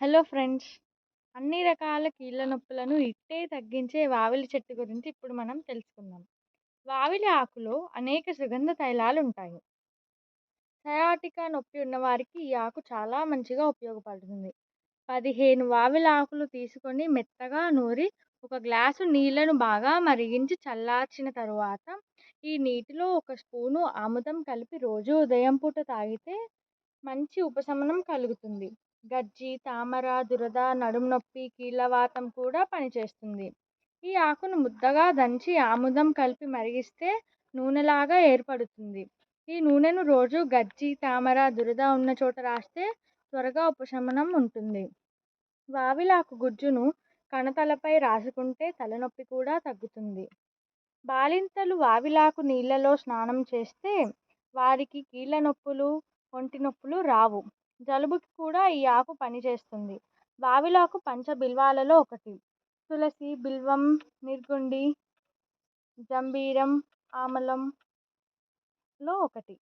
Hello friends. అన్ని రకాల కీళ్ళ నొప్పులను ఇట్టే తగ్గించే వావిలి చెట్టు గురించి ఇప్పుడు మనం తెలుసుకుందాం. వావిలి ఆకులో అనేక సుగంధ తైలాలు ఉంటాయి సయాటికా నొప్పి ఉన్నవారికి ఈ ఆకు చాలా మంచిగా ఉపయోగపడుతుంది. పదిహేను వావిలి ఆకులు తీసుకొని మెత్తగా నూరి ఒక గ్లాసు నీళ్ళను బాగా మరిగించి చల్లార్చిన తరువాత ఈ నీటిలో ఒక స్పూను ఆముదం కలిపి రోజు ఉదయం పూట తాగితే మంచి ఉపశమనం కలుగుతుంది. గజ్జి తామర దురద నడుము నొప్పి కీళ్ళవాతం కూడా పనిచేస్తుంది. ఈ ఆకును ముద్దగా దంచి ఆముదం కలిపి మరిగిస్తే నూనెలాగా ఏర్పడుతుంది. ఈ నూనెను రోజు గజ్జి తామర దురద ఉన్న చోట రాస్తే త్వరగా ఉపశమనం ఉంటుంది. వావిలాకు గుజ్జును కణతలపై రాసుకుంటే తలనొప్పి కూడా తగ్గుతుంది. బాలింతలు వావిలాకు నీళ్ళలో స్నానం చేస్తే వారికి కీళ్ళ నొప్పులు ఒంటి నొప్పులు రావు. జలుబుకి కూడా ఈ ఆకు పనిచేస్తుంది వావిలాకు పంచబిల్వాలలో ఒకటి. తులసి బిల్వం నిర్గుండి జంబీరం ఆమలంలో ఒకటి.